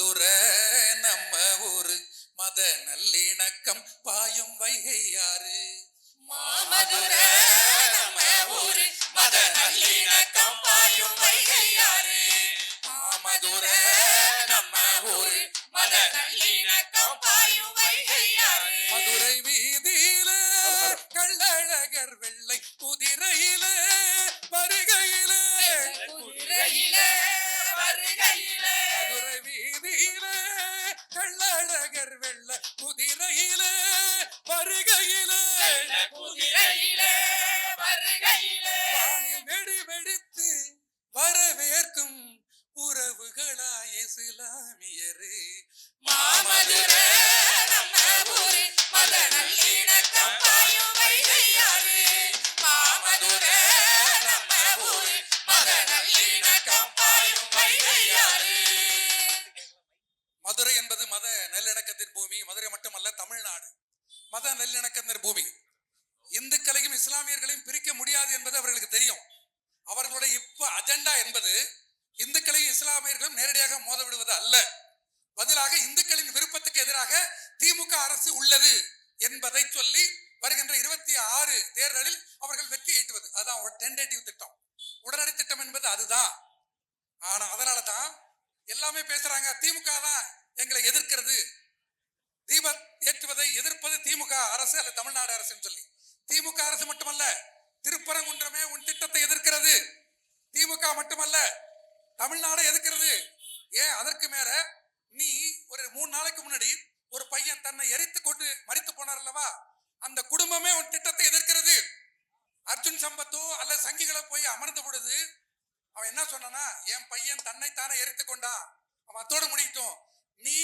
மாமதுரை நம்ம ஊரு. மத நல்லிணக்கம் பாயும் வைகை யாரு மாமதுரை நம்ம ஊரு. மத நல்லிணக்கம் பாயும் வைகையாறு மாமதுரை நம்ம ஊரு. மத நல்லிணக்கம் பாயும் வைகையாறு மதுரை வீதியில கள்ளழகர் வெள்ளை குதிரையில வருகையில. குதிரையில நல்லிணக்கத்தின் பூமி மதுரை மட்டுமல்ல தமிழ்நாடு. மத நல்லிணக்கத்தின் பூமி. இந்துக்களையும் இஸ்லாமியர்களையும் பிரிக்க முடியாது என்பது அவர்களுக்கு தெரியும். அவர்களுடைய இப்ப அஜெண்டா என்பது இந்துக்களையும் இஸ்லாமியர்களும் நேரடியாக மோத விடுவது அல்ல. பதிலாக இந்துக்களின் விருப்பத்துக்கு எதிராக திமுக அரசு உள்ளது என்பதை சொல்லி வருகின்ற இருபத்தி ஆறு தேர்தலில் அவர்கள் வெற்றி ஈட்டுவது. அதுதான் ஒரு டென்டேட்டிவ் திட்டம். உடனடி திட்டம் என்பது அதுதான். ஆனா அதனால தான் எல்லாமே பேசுறாங்க. திமுக தான் எங்களை எதிர்க்கிறது. தீப ஏற்றுவதை எதிர்ப்பது திமுக அரசு அல்ல தமிழ்நாடு அரசுன்னு சொல்லி. திமுக அரசு மட்டுமல்ல திருப்பரங்குன்றமே உன் திட்டத்தை எதிர்க்கிறது. திமுக மட்டுமல்ல தமிழ்நாடு எதிர்க்கிறது. ஏன்? அதற்கு மேல நீ ஒரு மூணு நாளைக்கு முன்னாடி ஒரு பையன் தன்னை எரித்து கொண்டு மறித்து போனார் அல்லவா? அந்த குடும்பமே உன் திட்டத்தை எதிர்க்கிறது. அர்ஜுன் சம்பத்தோ அல்ல சங்கிகளை போய் அமர்ந்த பொழுது அவன் என்ன சொன்னானா என் பையன் தன்னைத்தானே எரித்து கொண்டான். அவன் அத்தோடு முடிக்கட்டும். நீ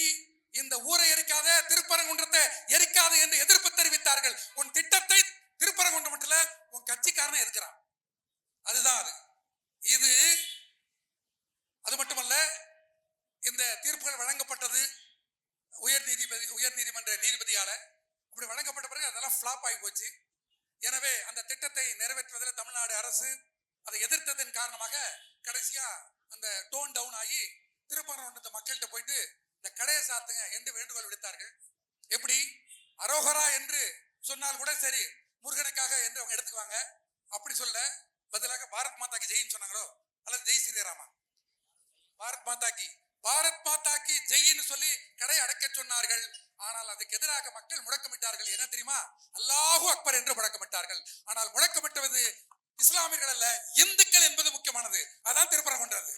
இந்த ஊரை எரிக்காத திருப்பரங்குன்றத்தை எரிக்காத என்று எதிர்ப்பு தெரிவித்தார்கள். உன் திட்டத்தை திருப்பரங்குன்றம் மட்டும் உன் கட்சிக்காரனை இருக்கிறான் அதுதான் அது. இது அது மட்டுமல்ல இந்த தீர்ப்புகள் வழங்கப்பட்டது உயர் நீதிபதி உயர் நீதிமன்ற நீதிபதியால. அப்படி வழங்கப்பட்ட பிறகு அதெல்லாம் ஃப்ளாப் ஆகி போச்சு. எனவே அந்த திட்டத்தை நிறைவேற்றுவதில் தமிழ்நாடு அரசு அதை எதிர்த்ததன் காரணமாக கடைசியா அந்த டோன் டவுன் ஆகி திருப்பரங்குன்றத்தை மக்கள்கிட்ட போயிட்டு இந்த கடையை சாத்துங்க என்று வேண்டுகோள் விடுத்தார்கள். எப்படி? அரோகரா என்று சொன்னால் கூட சரி முருகனுக்காக என்று அவங்க எடுத்துக்குவாங்க. அப்படி சொல்ல பதிலாக பாரத் மாதாக்கு ஜெயின்னு சொன்னாங்களோ? அல்லது ஜெய் ஸ்ரீராமா? பாரத் மாதா கி பாரத் மாதாக்கி ஜெயின்னு சொல்லி கடை அடைக்க சொன்னார்கள். ஆனால் அதுக்கு எதிராக மக்கள் முழக்கமிட்டார்கள். என்ன தெரியுமா? அல்லாஹு அக்பர் என்று முழக்கமிட்டார்கள். ஆனால் முழக்கமிட்டது இஸ்லாமியர்கள் அல்ல இந்துக்கள் என்பது முக்கியமானது. அதான் திருப்பரங்குன்றது.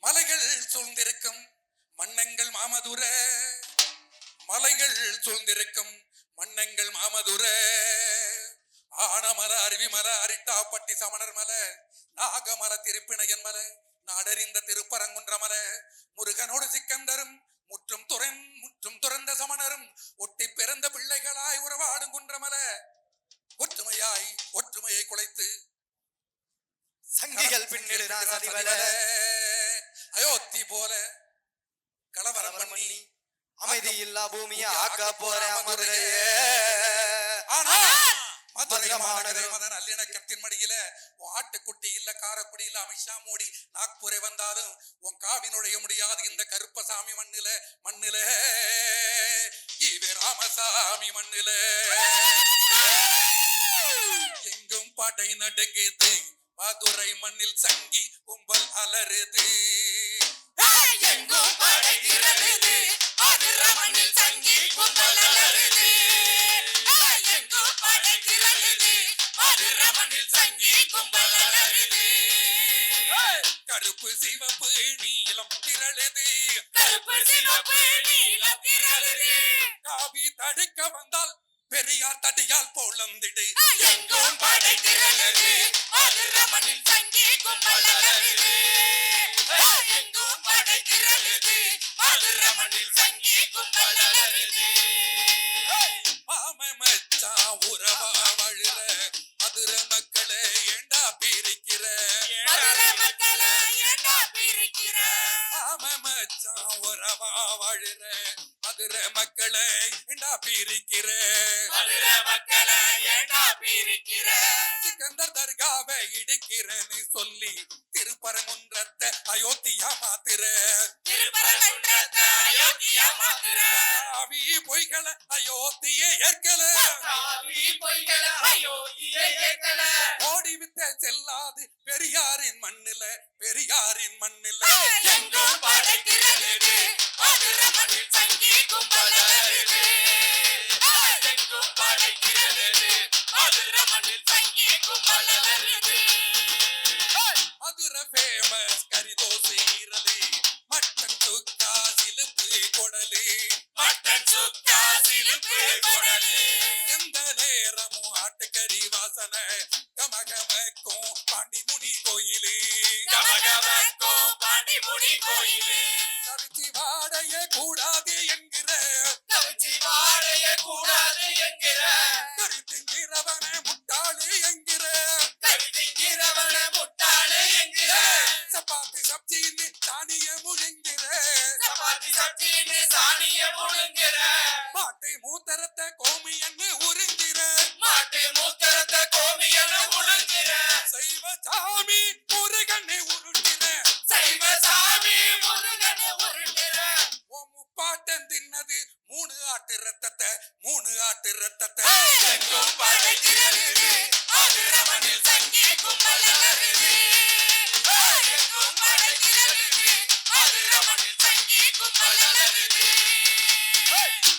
மலைகள் சூழ்ந்திருக்கும் மன்னங்கள் மாமதுர. மலைகள் சூழ்ந்திருக்கும் மன்னங்கள் மாமதுர. ஆனமர அருவிமல அரிட்டாப்பட்டி சமணர் மல. நாகமர திருப்பிணையன் மல. நாடறிந்த திருப்பரங்குன்ற மல. முருகனோடு சிக்கந்தரும் முற்றும் துறன் முற்றும் துறந்த சமணரும் ஒட்டி பிறந்த பிள்ளைகளாய் உறவாடும் குன்றமல ஒற்றுமையாய் ஒற்றுமையை குலைத்து சங்கிகள் சதிவல அயோத்தி போல கலவரம் பண்ணி அமைதி இல்லா பூமியை ஆக்க போற ஆனா மதுரை மாநகரம். நல்லிணக்கத்தின் மடியில உன் ஆட்டுக்குட்டி இல்ல காரக்குடி இல்ல அமித்ஷா மோடி நாக்பூரை வந்தாலும் உன் காவி நுழைய முடியாது இந்த கருப்பசாமி மண்ணுல மண்ணுல. ஈவே ராமசாமி மண்ணுல. எங்கும் பாட்டை நடுங்குது மதுரை மண்ணில் சங்கி கும்பல் அலறுது. கருப்பு சிவப்பு நீலம் திரளுது கருப்பு சிவப்பு நீலம் திரளுது காவி தடுக்க வந்தால் பெரியார் தடியால் பொழந்திடு எங்கும் படைகிறது மதுரை மண்ணில் சங்கி கும்பல் அலறுது மண்ணில் சங்கி மச்சான் உறவா வழுற மதுர மக்களே ஏண்டா பிரிக்கிற? மதுரை மக்களை ஏண்டா பிரிக்கிற? மாம மச்சான் உறவா வழுற மதுர மக்களே ஏண்டா பிரிக்கிற? மதுரை மக்களை ஏண்டா பிரிக்கிற? சிக்கந்தர் தர்காவை இடிக்கிறேன்னு சொல்லி திருப்பரங்குன்றத்தை அயோத்தியா மாத்துற. ஆவி பொய்களை அயோத்தியே ஏற்கல. காவி பொய்கள அயோத்தியை ஏற்கல. ஓடி வித்த செல்லாது பெரியாரின் மண்ணில பெரியாரின் மண்ணில. எங்கும் படைக்கிறது படைக்கிறது மதுர மண்ணில் சங்கி கும்பல் அலறுது கவிச்சி வாடைய கூடாது என்கிற. கவிச்சி வாழைய கூடாது என்கிற. கருத்துங்கிறவன முட்டாளு என்கிற.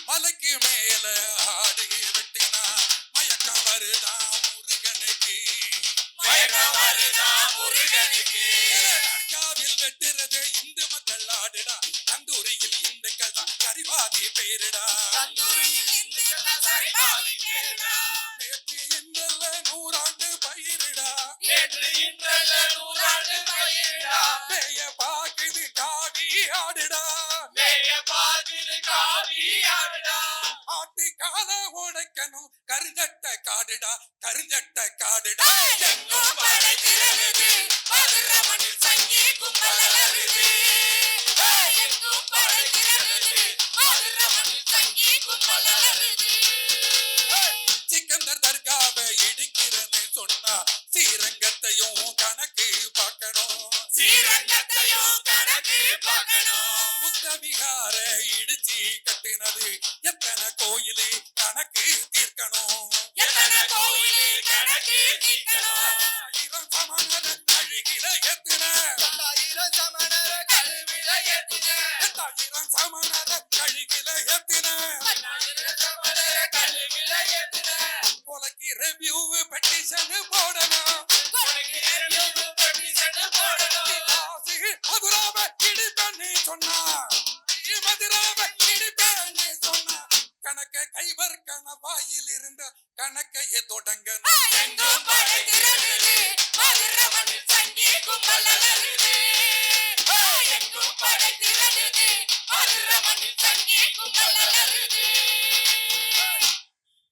மலைக்கு மேல ஆடு வெட்டினா மயக்கம் வருதா முருகனுக்கு? மயக்கம் வருதா முருகனுக்கு? அடியாவில் வெட்டுறது இந்து மக்கள் ஆடுடா. தந்தூரியில் இந்துக்கள் தான் கரிவாதி பேருடா. தந்தூரியில் இந்துக்கள் சரிபாதி பேருடா. நேற்று இன்னல்ல நூறாண்டு பயிருடா. நேற்று இன்றல்ல நூறாண்டு பயிரிடா. மேய காவி ஆடுடா ஆட்டு உடைக்கணும் கருதட்ட காடுடா கருதட்ட காடுடா. எங்கும் படைக்கிறது மதுர மண்ணில் சங்கி கும்பல் அலறுது எங்கும் படைக்கிறது மதுர மண்ணில் சங்கி கும்பல் அலறுது கோயிலு கணக்கு தீர்க்கணும். எத்தனை கோயில் கணக்கு தீர்க்கணும்? ஆயிரம் சமணர அழுகில எத்தின ஆயிரம் சமணர கருவில எத்தின எட்டாயிரம் சமணர கழுகில எத்தின சமணர கருவில எத்தின கொலைக்கு ரெவியூ பெட்டிஷன் போடணும். வாயில் இருந்த கணக்கைய தொடங்க. சங்கி கும்பல்